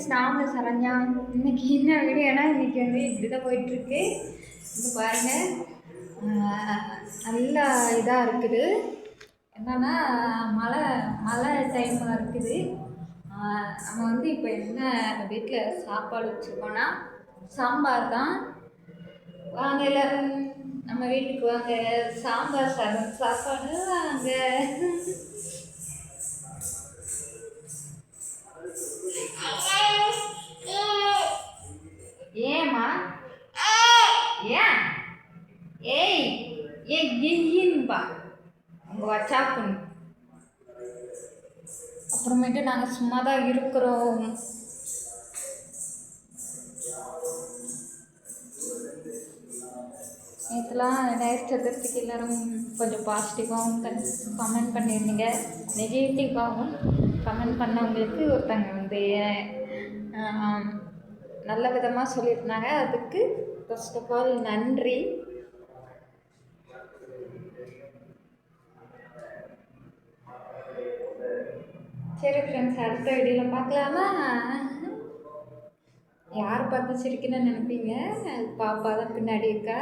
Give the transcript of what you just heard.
Friends நான் வந்து சரண்யா இன்னைக்கு என்ன வீடியோனா இன்னைக்கு வந்து இப்படி தான் போயிட்டுருக்கு இப்போ பாருங்கள் நல்லா இதாக இருக்குது. என்னன்னா மழை மழை டைமாக இருக்குது. நம்ம வந்து இப்போ என்ன வீட்டில் சாப்பாடு வச்சுருக்கோன்னா சாம்பார் தான். வாங்க எல்லாரும். நம்ம வீட்டுக்கு வாங்க. சாம்பார் சாதம் சாப்பாடு வாங்க. ஏ கின்பா வச்சா வச்சாப்புன்னு அப்புறமேட்டு நாங்கள் சும்மா தான் இருக்கிறோம். நேற்றுலாம் விநாயகர் சதுர்த்திக்கு எல்லாரும் கொஞ்சம் பாசிட்டிவாகவும் கமெண்ட் பண்ணியிருந்தீங்க. நெகட்டிவாகவும் கமெண்ட் பண்ணவங்களுக்கு ஒருத்தங்க வந்து நல்ல விதமாக சொல்லியிருந்தாங்க. அதுக்கு ஃபர்ஸ்ட் ஆஃப் ஆல் நன்றி. சரி ஃப்ரெண்ட்ஸ் அடுத்த வீடியோவில் பார்க்கலாமா? யார் பார்த்து சிரிக்கணும்னு நினைப்பீங்க? பாப்பா தான் பின்னாடி இருக்கா?